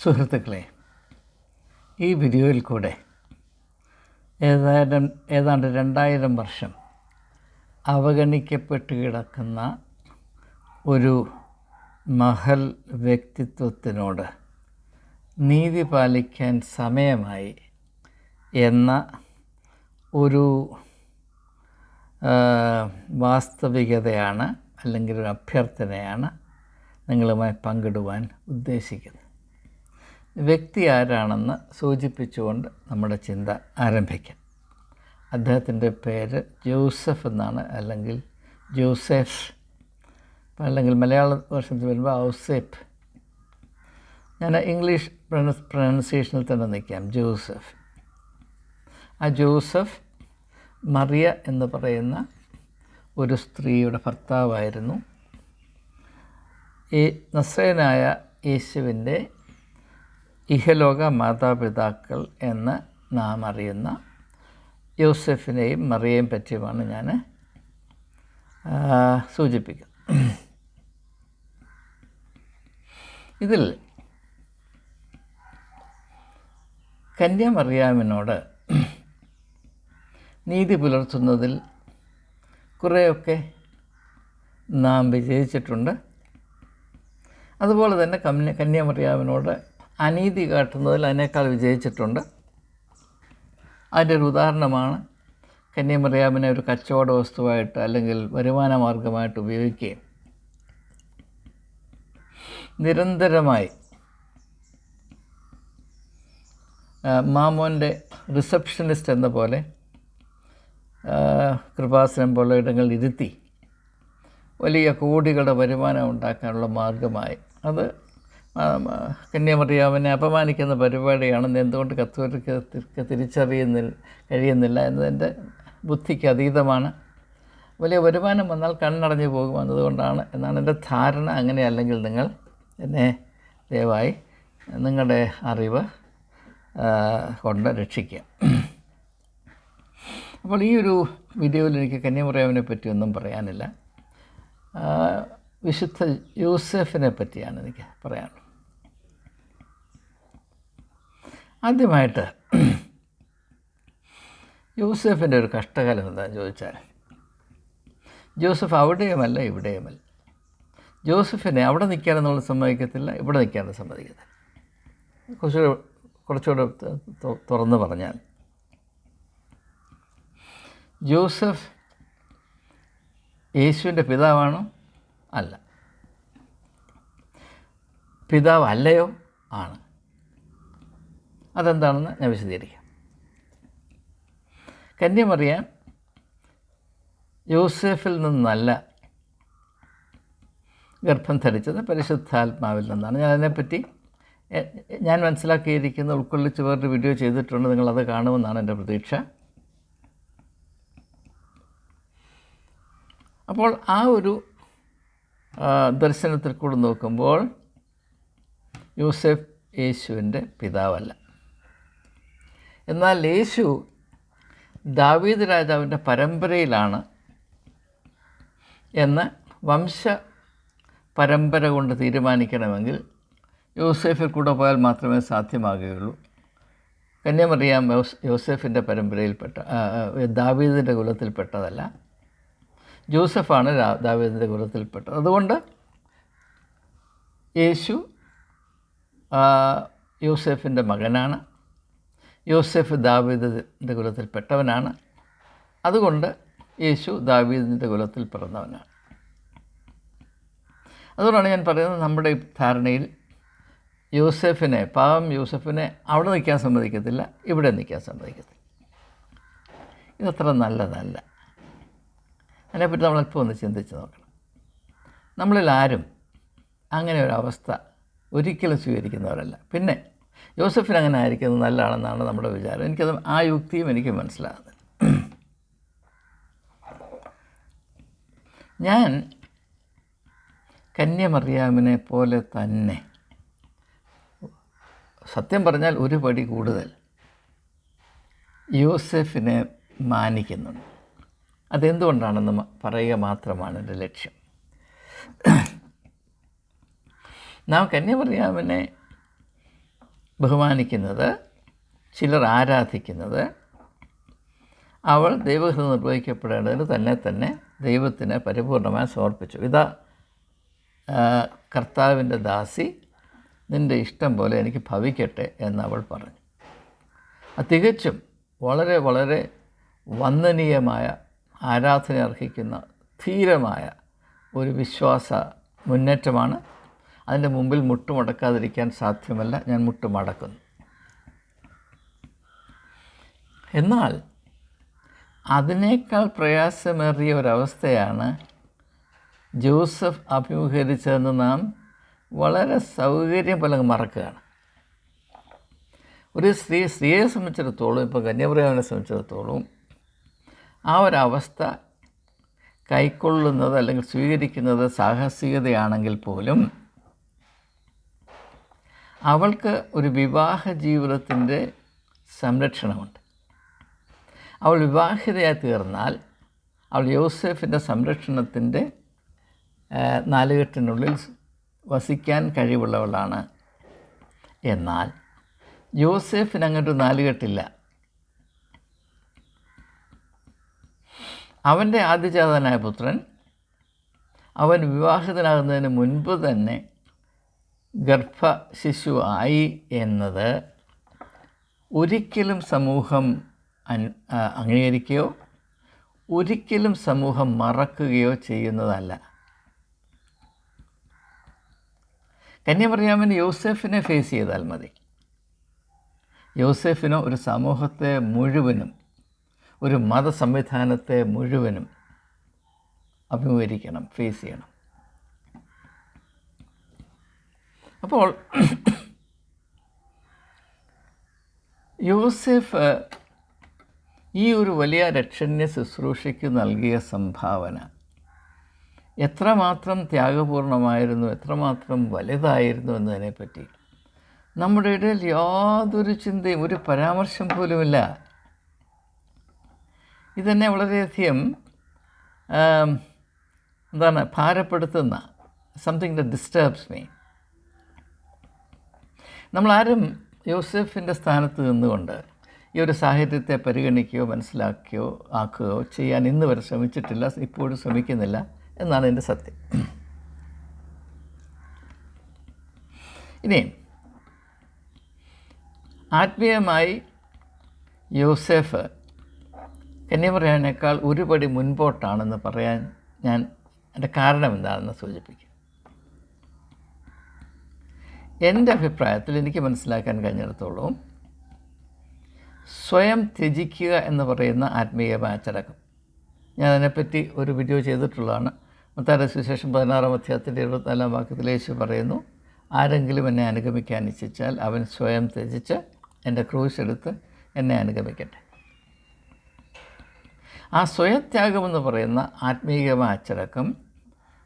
സുഹൃത്തുക്കളെ ഈ വീഡിയോയിൽ കൂടെ ഏതായിരം ഏതാണ്ട് രണ്ടായിരം വർഷം അവഗണിക്കപ്പെട്ട് കിടക്കുന്ന ഒരു മഹൽ വ്യക്തിത്വത്തിനോട് നീതി പാലിക്കാൻ സമയമായി എന്ന ഒരു വാസ്തവികതയാണ് അല്ലെങ്കിൽ ഒരു അഭ്യർത്ഥനയാണ് നിങ്ങളുമായി പങ്കിടുവാൻ ഉദ്ദേശിക്കുന്നത്. വ്യക്തി ആരാണെന്ന് സൂചിപ്പിച്ചുകൊണ്ട് നമ്മുടെ ചിന്ത ആരംഭിക്കാം. അദ്ദേഹത്തിന്റെ പേര് ജോസഫ് എന്നാണ്. അല്ലെങ്കിൽ ജോസഫ് അല്ലെങ്കിൽ മലയാള വർഷത്തിൽ വരുമ്പോൾ ഔസേപ്പ്. ഞാൻ ഇംഗ്ലീഷ് പ്രൊനൗ പ്രൊനൗൺസിയേഷനിൽ തന്നെ നിൽക്കാം. ജോസഫ്. ആ ജോസഫ് മറിയ എന്ന് പറയുന്ന ഒരു സ്ത്രീയുടെ ഭർത്താവായിരുന്നു. ഈ നസ്രയനായ യേശുവിന്റെ ഇഹലോക മാതാപിതാക്കൾ എന്ന് നാം അറിയുന്ന യൂസഫിനെയും മറിയയും പറ്റിയുമാണ് ഞാൻ സൂചിപ്പിക്കുന്നത്. ഇതിൽ കന്യാമറിയാമിനോട് നീതി പുലർത്തുന്നതിൽ കുറേയൊക്കെ നാം വിജയിച്ചിട്ടുണ്ട്. അതുപോലെ തന്നെ കന്യ കന്യാമറിയാമിനോട് അനീതി കാട്ടുന്നതിൽ അതിനേക്കാൾ വിജയിച്ചിട്ടുണ്ട്. അതിന്റെ ഒരു ഉദാഹരണമാണ് കന്യാമറിയാമിനെ ഒരു കച്ചവട വസ്തുവായിട്ട് അല്ലെങ്കിൽ വരുമാന മാർഗമായിട്ട് ഉപയോഗിക്കുകയും നിരന്തരമായി മാമോന്റെ റിസപ്ഷനിസ്റ്റ് എന്ന പോലെ കൃപാസനം പോലുള്ള ഇടങ്ങളിൽ ഇരുത്തി വലിയ കോടികളുടെ വരുമാനം ഉണ്ടാക്കാനുള്ള മാർഗമായി അത് കന്യാമറിയാമിനെ അപമാനിക്കുന്ന പരിപാടിയാണെന്ന് എന്തുകൊണ്ട് കത്തോലിക്ക തിരിച്ചറിയുന്നില്ല കഴിയുന്നില്ല എന്നതിന്റെ ബുദ്ധിക്ക് അതീതമാണ്. വലിയ വരുമാനം വന്നാൽ കണ്ണടഞ്ഞു പോകും എന്നതുകൊണ്ടാണ്. എന്നാണ് എന്റെ ധാരണ. അങ്ങനെയല്ലെങ്കിൽ നിങ്ങൾ എന്നെ ദയവായി നിങ്ങളുടെ അറിവ് കൊണ്ട് രക്ഷിക്കുക. അപ്പോൾ ഈ ഒരു വീഡിയോയിൽ എനിക്ക് കന്യാമറിയാമിനെ പറ്റിയൊന്നും പറയാനില്ല. വിശുദ്ധ യൂസഫിനെ പറ്റിയാണ് എനിക്ക് പറയാനുള്ളത്. ആദ്യമായിട്ട് യൂസഫിന്റെ ഒരു കഷ്ടകാലം എന്താണെന്ന് ചോദിച്ചാൽ ജോസഫ് അവിടെയുമല്ല ഇവിടെയുമല്ല. ജോസഫിനെ അവിടെ നിൽക്കാനെന്നുള്ള സമ്മതിക്കത്തില്ല ഇവിടെ നിൽക്കാനും സമ്മതിക്കത്തില്ല. കുറച്ചുകൂടെ കുറച്ചുകൂടെ തുറന്ന് പറഞ്ഞാൽ ജോസഫ് യേശുവിന്റെ പിതാവാണോ? അല്ല. പിതാവ് അല്ലയോ ആണ്. അതെന്താണെന്ന് ഞാൻ വിശദീകരിക്കാം. കന്യമറിയാൻ യോസേഫിൽ നിന്നല്ല ഗർഭം ധരിച്ചത് പരിശുദ്ധാത്മാവിൽ നിന്നാണ്. ഞാൻ അതിനെപ്പറ്റി ഞാൻ മനസ്സിലാക്കിയിരിക്കുന്ന ഉൾക്കൊള്ളിച്ച് വേറൊരു വീഡിയോ ചെയ്തിട്ടുണ്ട്. നിങ്ങളത് കാണുമെന്നാണ് എന്റെ പ്രതീക്ഷ. അപ്പോൾ ആ ഒരു ദർശനത്തിൽ കൂടെ നോക്കുമ്പോൾ യൂസഫ് യേശുവിന്റെ പിതാവല്ല. എന്നാൽ യേശു ദാവീദ് രാജാവിന്റെ പരമ്പരയിലാണ് എന്ന് വംശ പരമ്പര കൊണ്ട് തീരുമാനിക്കണമെങ്കിൽ യോസേഫിൽ കൂടെ പോയാൽ മാത്രമേ സാധ്യമാകുകയുള്ളൂ. കന്യമറിയാം യോസ് യോസെഫിന്റെ പരമ്പരയിൽപ്പെട്ട ദാവീദിന്റെ കുലത്തിൽപ്പെട്ടതല്ല. ജോസഫാണ് ദാവീദിന്റെ കുലത്തിൽപ്പെട്ടത്. അതുകൊണ്ട് യേശു യോസെഫിന്റെ മകനാണ്. യോസെഫ് ദാവീദിന്റെ കുലത്തിൽപ്പെട്ടവനാണ് അതുകൊണ്ട് യേശു ദാവീദിന്റെ കുലത്തിൽ പിറന്നവനാണ്. അതുകൊണ്ടാണ് ഞാൻ പറയുന്നത് നമ്മുടെ ധാരണയിൽ യൂസഫിനെ പാവം യൂസഫിനെ അവിടെ നിൽക്കാൻ സമ്മതിക്കത്തില്ല ഇവിടെ നിൽക്കാൻ സമ്മതിക്കത്തില്ല. ഇതത്ര നല്ലതല്ല. അതിനെപ്പറ്റി നമ്മൾ അല്പം ഒന്ന് ചിന്തിച്ച് നോക്കണം. നമ്മളിൽ ആരും അങ്ങനെ ഒരു അവസ്ഥ ഒരിക്കലും സ്വീകരിക്കുന്നവരല്ല. പിന്നെ യോസഫിന് അങ്ങനെ ആയിരിക്കുന്നത് നല്ലതാണെന്നാണ് നമ്മുടെ വിചാരം. എനിക്കത് ആ യുക്തിയും എനിക്ക് മനസ്സിലാകുന്നത്. ഞാൻ കന്യമറിയാമിനെ പോലെ തന്നെ സത്യം പറഞ്ഞാൽ ഒരു പടി കൂടുതൽ യൂസഫിനെ മാനിക്കുന്നുണ്ട്. അതെന്തുകൊണ്ടാണെന്ന് പറയുക മാത്രമാണ് എന്റെ ലക്ഷ്യം. നാം കന്യമറിയാമിനെ ബഹുമാനിക്കുന്നത് ചിലർ ആരാധിക്കുന്നത് അവൾ ദൈവഹിതം നിർവഹിക്കപ്പെടേണ്ടതിന് തന്നെ തന്നെ ദൈവത്തിന് പരിപൂർണമായി സമർപ്പിച്ചു. ഇതാ കർത്താവിന്റെ ദാസി നിന്റെ ഇഷ്ടം പോലെ എനിക്ക് ഭവിക്കട്ടെ എന്ന് അവൾ പറഞ്ഞു. തികച്ചും വളരെ വളരെ വന്ദനീയമായ ആരാധന അർഹിക്കുന്ന ധീരമായ ഒരു വിശ്വാസ മുന്നേറ്റമാണ് അതിന്റെ മുമ്പിൽ മുട്ടുമടക്കാതിരിക്കാൻ സാധ്യമല്ല. ഞാൻ മുട്ടുമടക്കുന്നു. എന്നാൽ അതിനേക്കാൾ പ്രയാസമേറിയ ഒരവസ്ഥയാണ് ജോസഫ് അഭിമുഖീകരിച്ചതെന്ന് നാം വളരെ സൗകര്യം പോലെ മറക്കുകയാണ്. ഒരു സ്ത്രീ സ്ത്രീയെ സംബന്ധിച്ചിടത്തോളം ഇപ്പോൾ കന്യാപ്രയാവിനെ സംബന്ധിച്ചിടത്തോളം ആ ഒരവസ്ഥ കൈക്കൊള്ളുന്നത് അല്ലെങ്കിൽ സ്വീകരിക്കുന്നത് സാഹസികതയാണെങ്കിൽ പോലും അവൾക്ക് ഒരു വിവാഹ ജീവിതത്തിന്റെ സംരക്ഷണമുണ്ട്. അവൾ വിവാഹിതയായി തീർന്നാൽ അവൾ യോസെഫിന്റെ സംരക്ഷണത്തിന്റെ നാലുകെട്ടിനുള്ളിൽ വസിക്കാൻ കഴിവുള്ളവളാണ്. എന്നാൽ യോസെഫിന് അങ്ങോട്ട് നാലുകെട്ടില്ല. അവന്റെ ആദ്യജാതനായ പുത്രൻ അവൻ വിവാഹിതനാകുന്നതിന് മുൻപ് തന്നെ ഗർഭ ആയി എന്നത് ഒരിക്കലും സമൂഹം അംഗീകരിക്കുകയോ ഒരിക്കലും സമൂഹം മറക്കുകയോ ചെയ്യുന്നതല്ല. കന്യമറിയാമൻ യോസെഫിനെ ഫേസ് ചെയ്താൽ മതി. യോസെഫിനോ ഒരു സമൂഹത്തെ മുഴുവനും ഒരു മത സംവിധാനത്തെ മുഴുവനും അഭിമുഖീകരിക്കണം ഫേസ് ചെയ്യണം. അപ്പോൾ യോസെഫ് ഈ ഒരു വലിയ രക്ഷണ്യ ശുശ്രൂഷയ്ക്ക് നൽകിയ സംഭാവന എത്രമാത്രം ത്യാഗപൂർണമായിരുന്നു എത്രമാത്രം വലുതായിരുന്നു എന്നതിനെപ്പറ്റി. നമ്മുടെ ഇടയിൽ യാതൊരു ചിന്തയും ഒരു പരാമർശം പോലുമില്ല. ഇതെന്നെ വളരെയധികം എന്താണ് ഭാരപ്പെടുത്തുന്ന സംതിങ് ദ ഡിസ്റ്റർബ്സ് മീ. നമ്മളാരും യോസെഫിന്റെ സ്ഥാനത്ത് നിന്നുകൊണ്ട് ഈ ഒരു സാഹിത്യത്തെ പരിഗണിക്കുകയോ മനസ്സിലാക്കുകയോ ആക്കുകയോ ചെയ്യാൻ ഇന്ന് വരെ ശ്രമിച്ചിട്ടില്ല ഇപ്പോഴും ശ്രമിക്കുന്നില്ല എന്നാണ് എന്റെ സത്യം. ഇനി ആത്മീയമായി യോസെഫ് കന്യാമറിയാനേക്കാൾ ഒരുപടി മുൻപോട്ടാണെന്ന് പറയാൻ ഞാൻ എന്റെ കാരണം എന്താണെന്ന് സൂചിപ്പിക്കും. എന്റെ അഭിപ്രായത്തിൽ എനിക്ക് മനസ്സിലാക്കാൻ കഴിഞ്ഞിടത്തോളം സ്വയം ത്യജിക്കുക എന്ന് പറയുന്ന ആത്മീയമായ ചടക്കം ഞാൻ അതിനെപ്പറ്റി ഒരു വീഡിയോ ചെയ്തിട്ടുള്ളതാണ്. മത്താരുടെ സുവിശേഷം പതിനാറാം അധ്യായത്തിന്റെ ഇരുപത്തിനാലാം വാക്യത്തിൽ യേശു പറയുന്നു ആരെങ്കിലും എന്നെ അനുഗമിക്കാൻ ഇച്ഛിച്ചാൽ അവൻ സ്വയം ത്യജിച്ച് എന്റെ ക്രൂശ് എടുത്ത് എന്നെ അനുഗമിക്കട്ടെ. ആ സ്വയത്യാഗമെന്ന് പറയുന്ന ആത്മീയമായ അച്ചടക്കം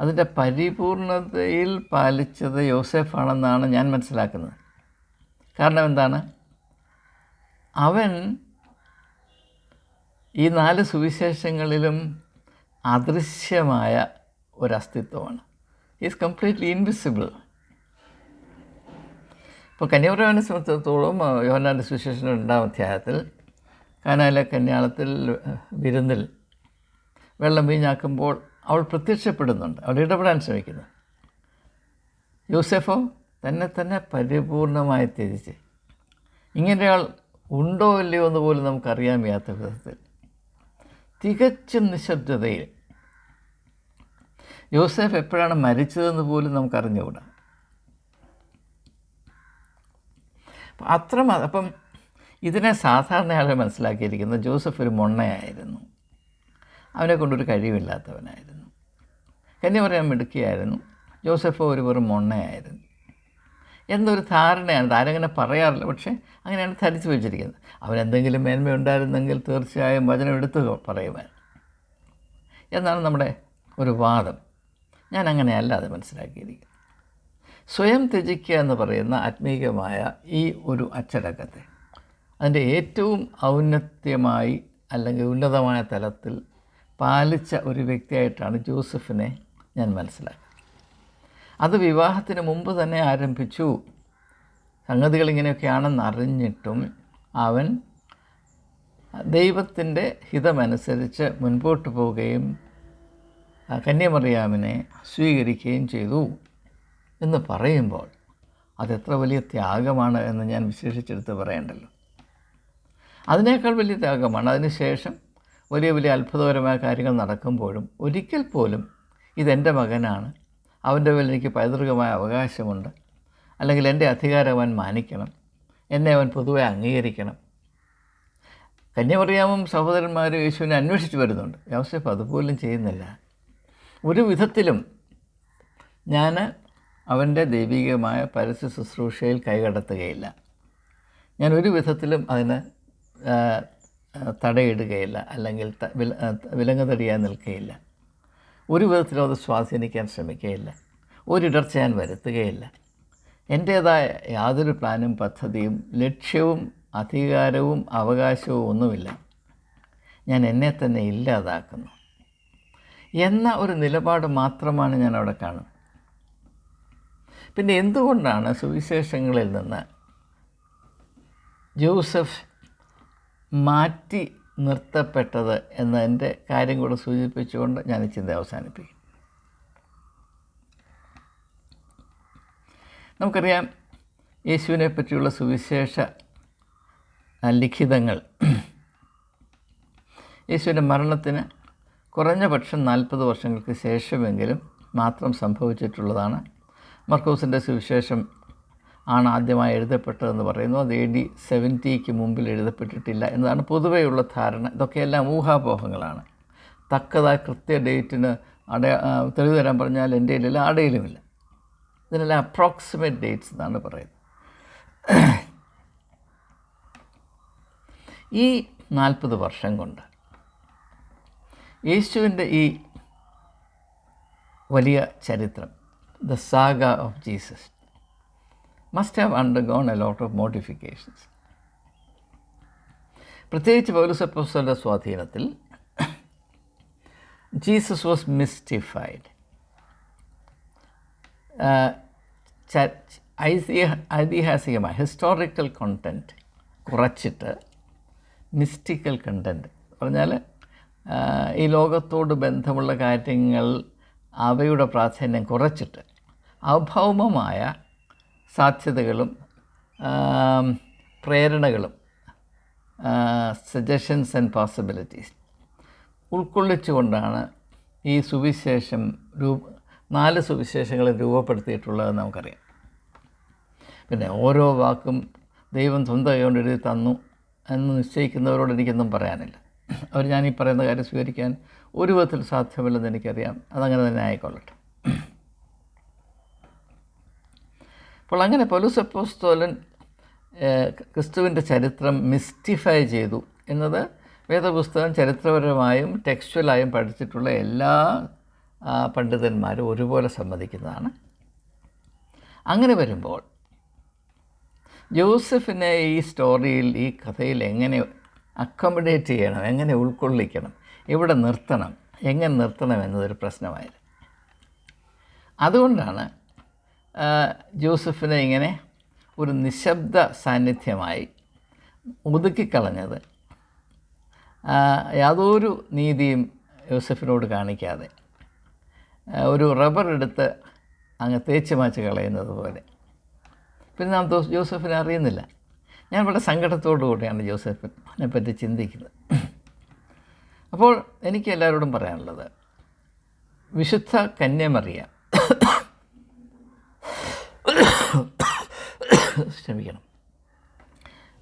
അതിന്റെ പരിപൂർണതയിൽ പാലിച്ചത് യോസെഫാണെന്നാണ് ഞാൻ മനസ്സിലാക്കുന്നത്. കാരണം എന്താണ്? അവൻ ഈ നാല് സുവിശേഷങ്ങളിലും അദൃശ്യമായ അസ്തിത്വമാണ് ഈസ് കംപ്ലീറ്റ്ലി ഇൻവിസിബിൾ ഇപ്പോൾ കന്യാപുരവനെ സംബന്ധിച്ചിടത്തോളം യോഹനാന്റെ സുവിശേഷം രണ്ടാം അധ്യായത്തിൽ കാനായിലെ കന്യാളത്തിൽ വിരുന്നിൽ വെള്ളം വീഞ്ഞാക്കുമ്പോൾ അവൾ പ്രത്യക്ഷപ്പെടുന്നുണ്ട്. അവൾ ഇടപെടാൻ ശ്രമിക്കുന്നു. യൂസഫോ തന്നെ തന്നെ പരിപൂർണമായി ത്യജിച്ച്. ഇങ്ങനെയാൾ ഉണ്ടോ ഇല്ലയോ എന്ന് പോലും നമുക്കറിയാൻ വയ്യാത്ത വിധത്തിൽ. തികച്ചും നിശബ്ദതയിൽ. യോസഫ് എപ്പോഴാണ് മരിച്ചതെന്ന് പോലും നമുക്കറിഞ്ഞുകൂടാ. അത്ര അപ്പം ഇതിനെ സാധാരണ ആളുകൾ മനസ്സിലാക്കിയിരിക്കുന്നത് ജോസഫ് ഒരു മൊണ്ണയായിരുന്നു. അവനെ കൊണ്ടൊരു കഴിവില്ലാത്തവനായിരുന്നു. കന്യ പറയാൻ മിടുക്കിയായിരുന്നു. ജോസഫ് ഒരു വെറും മൊണ്ണയായിരുന്നു. എന്തൊരു ധാരണയാണ് ആരങ്ങനെ പറയാറില്ല. പക്ഷേ അങ്ങനെയാണ് ധരിച്ചു വെച്ചിരിക്കുന്നത്. അവനെന്തെങ്കിലും മേന്മയുണ്ടായിരുന്നെങ്കിൽ തീർച്ചയായും വചനം എടുത്ത് പറയുവാൻ എന്നാണ് നമ്മുടെ ഒരു വാദം. ഞാൻ അങ്ങനെയല്ല അത് മനസ്സിലാക്കിയിരിക്കുന്നത്. സ്വയം ത്യജിക്കുക എന്ന് പറയുന്ന ആത്മീയമായ ഈ ഒരു അച്ചടക്കത്തെ അതിന്റെ ഏറ്റവും ഔന്നത്യമായി അല്ലെങ്കിൽ ഉന്നതമായ തലത്തിൽ പാലിച്ച ഒരു വ്യക്തിയായിട്ടാണ് ജോസഫിനെ ഞാൻ മനസ്സിലാക്കുന്നത്. അത് വിവാഹത്തിന് മുമ്പ് തന്നെ ആരംഭിച്ചു. സംഗതികൾ ഇങ്ങനെയൊക്കെയാണെന്ന് അറിഞ്ഞിട്ടും അവൻ ദൈവത്തിന്റെ ഹിതമനുസരിച്ച് മുൻപോട്ട് പോവുകയും കന്യമറിയാമിനെ സ്വീകരിക്കുകയും ചെയ്തു എന്ന് പറയുമ്പോൾ അതെത്ര വലിയ ത്യാഗമാണ് എന്ന് ഞാൻ വിശേഷിച്ചെടുത്ത് പറയേണ്ടല്ലോ. അതിനേക്കാൾ വലിയ ത്യാഗമാണ്. അതിനുശേഷം വലിയ വലിയ അത്ഭുതകരമായ കാര്യങ്ങൾ നടക്കുമ്പോഴും ഒരിക്കൽ പോലും ഇതെന്റെ മകനാണ്. അവന്റെ മേൽ എനിക്ക് പൈതൃകമായ അവകാശമുണ്ട്. അല്ലെങ്കിൽ എന്റെ അധികാരം അവൻ മാനിക്കണം. എന്നെ അവൻ പൊതുവെ അംഗീകരിക്കണം. കന്യമറിയാമും സഹോദരന്മാരും യേശുവിനെ അന്വേഷിച്ച് വരുന്നുണ്ട്. യോസഫ് അതുപോലും ചെയ്യുന്നില്ല. ഒരു വിധത്തിലും ഞാൻ അവന്റെ ദൈവികമായ പരസ്യ ശുശ്രൂഷയിൽ കൈകടത്തുകയില്ല. ഞാൻ ഒരു വിധത്തിലും അതിന് തടയിടുകയില്ല അല്ലെങ്കിൽ വിലങ്ങ് തടിയാൻ നിൽക്കുകയില്ല. ഒരു വിധത്തിലും അത് സ്വാധീനിക്കാൻ ശ്രമിക്കുകയില്ല. ഒരിടർച്ച ഞാൻ വരുത്തുകയില്ല. എന്റേതായ യാതൊരു പ്ലാനും പദ്ധതിയും ലക്ഷ്യവും അധികാരവും അവകാശവും ഒന്നുമില്ല. ഞാൻ എന്നെ തന്നെ ഇല്ലാതാക്കുന്നു. എന്ന ഒരു നിലപാട് മാത്രമാണ് ഞാൻ അവിടെ കാണുന്നത്. പിന്നെ എന്തുകൊണ്ടാണ് സുവിശേഷങ്ങളിൽ നിന്ന് ജോസഫ് മാറ്റി നിർത്തപ്പെട്ടത് എന്നതിന്റെ കാര്യം കൂടെ സൂചിപ്പിച്ചുകൊണ്ട് ഞാൻ ഈ ചിന്ത അവസാനിപ്പിക്കും. നമുക്കറിയാം യേശുവിനെ പറ്റിയുള്ള സുവിശേഷ ലിഖിതങ്ങൾ. യേശുവിന്റെ മരണത്തിന് കുറഞ്ഞ പക്ഷം നാൽപ്പത് വർഷങ്ങൾക്ക് ശേഷമെങ്കിലും മാത്രം സംഭവിച്ചിട്ടുള്ളതാണ്. മർക്കോസിന്റെ സുവിശേഷം ആണ് ആദ്യമായി എഴുതപ്പെട്ടതെന്ന് പറയുന്നു. അത് എ ഡി സെവന്റിക്ക് മുമ്പിൽ എഴുതപ്പെട്ടിട്ടില്ല എന്നതാണ് പൊതുവെയുള്ള ധാരണ. ഇതൊക്കെയെല്ലാം ഊഹാപോഹങ്ങളാണ്. തക്കതായ കൃത്യ ഡേറ്റിന് അടയാ തെളിവ് തരാൻ പറഞ്ഞാൽ എന്റെ ഇല്ല ആടയിലുമില്ല. ഇതിനെല്ലാം അപ്രോക്സിമേറ്റ് ഡേറ്റ്സ് എന്നാണ് പറയുന്നത്. ഈ നാൽപ്പത് വർഷം കൊണ്ട് യേശുവിന്റെ ഈ വലിയ ചരിത്രം the saga of Jesus must have undergone a lot of modifications പ്രത്യേകിച്ച് പൗലസപ്പോസ്റ്ററുടെ സ്വാധീനത്തിൽ ജീസസ് വാസ് മിസ്റ്റിഫൈഡ് ഐതിഹാസികമായ ഹിസ്റ്റോറിക്കൽ കണ്ടന്റ് കുറച്ചിട്ട് മിസ്റ്റിക്കൽ കണ്ടന്റ് പറഞ്ഞാൽ ഈ ലോകത്തോട് ബന്ധമുള്ള കാര്യങ്ങൾ അവയുടെ പ്രാധാന്യം കുറച്ചിട്ട് അഭൗമമായ സാധ്യതകളും പ്രേരണകളും സജഷൻസ് ആൻഡ് പോസിബിലിറ്റീസ് ഉൾക്കൊള്ളിച്ചുകൊണ്ടാണ് ഈ സുവിശേഷം രൂപ നാല് സുവിശേഷങ്ങൾ രൂപപ്പെടുത്തിയിട്ടുള്ളതെന്ന് നമുക്കറിയാം. പിന്നെ ഓരോ വാക്കും ദൈവം സ്വന്തം കൈകൊണ്ട് എഴുതി തന്നു എന്ന് നിശ്ചയിക്കുന്നവരോട് എനിക്കൊന്നും പറയാനില്ല. അവർ ഞാൻ ഈ പറയുന്ന കാര്യം സ്വീകരിക്കാൻ ഒരു വിധത്തിൽ സാധ്യമല്ലെന്ന് എനിക്കറിയാം. അതങ്ങനെ തന്നെ ആയിക്കൊള്ളട്ടെ. അപ്പോൾ അങ്ങനെ പൗലൂസ് അപ്പോസ്തോലൻ ക്രിസ്തുവിന്റെ ചരിത്രം മിസ്റ്റിഫൈ ചെയ്തു എന്നത് വേദപുസ്തകം ചരിത്രപരമായും ടെക്സ്ച്വലായും പഠിച്ചിട്ടുള്ള എല്ലാ പണ്ഡിതന്മാരും ഒരുപോലെ സമ്മതിക്കുന്നതാണ്. അങ്ങനെ വരുമ്പോൾ ജോസഫിനെ ഈ സ്റ്റോറിയിൽ ഈ കഥയിൽ എങ്ങനെ അക്കോമഡേറ്റ് ചെയ്യണം എങ്ങനെ ഉൾക്കൊള്ളിക്കണം എവിടെ നിർത്തണം എങ്ങനെ നിർത്തണം എന്നതൊരു പ്രശ്നമായിരുന്നു. അതുകൊണ്ടാണ് ജോസഫിനെ ഇങ്ങനെ ഒരു നിശബ്ദ സാന്നിധ്യമായി ഒതുക്കിക്കളഞ്ഞത്. യാതൊരു നീതിയും യോസഫിനോട് കാണിക്കാതെ ഒരു റബ്ബർ എടുത്ത് അങ്ങ് തേച്ച് മാച്ച് കളയുന്നത് പോലെ. പിന്നെ നാം ജോസഫിനെ അറിയുന്നില്ല. ഞാൻ വളരെ സങ്കടത്തോടു കൂടിയാണ് ജോസഫിനെ പറ്റി ചിന്തിക്കുന്നത്. അപ്പോൾ എനിക്ക് എല്ലാവരോടും പറയാനുള്ളത് വിശുദ്ധ കന്യമറിയ. ക്ഷമിക്കണം.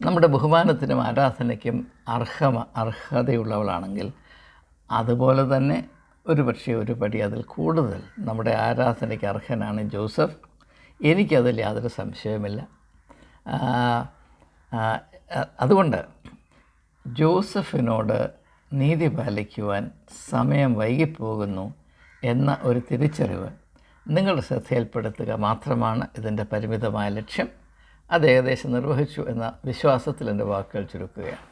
നമ്മുടെ ബഹുമാനത്തിനും ആരാധനയ്ക്കും അർഹ അർഹതയുള്ളവളാണെങ്കിൽ അതുപോലെ തന്നെ ഒരു പക്ഷേ ഒരു പടി അതിൽ കൂടുതൽ നമ്മുടെ ആരാധനയ്ക്ക് അർഹനാണ് ജോസഫ്. എനിക്കതിൽ യാതൊരു സംശയവുമില്ല. അതുകൊണ്ട് ജോസഫിനോട് നീതി പാലിക്കുവാൻ സമയം വൈകിപ്പോകുന്നു എന്ന ഒരു തിരിച്ചറിവ് നിങ്ങളുടെ ശ്രദ്ധയിൽപ്പെടുത്തുക മാത്രമാണ് ഇതിന്റെ പരിമിതമായ ലക്ഷ്യം. അത് ഏകദേശം നിർവഹിച്ചു എന്ന വിശ്വാസത്തിൽ എന്റെ വാക്കുകൾ ചുരുക്കുകയാണ്.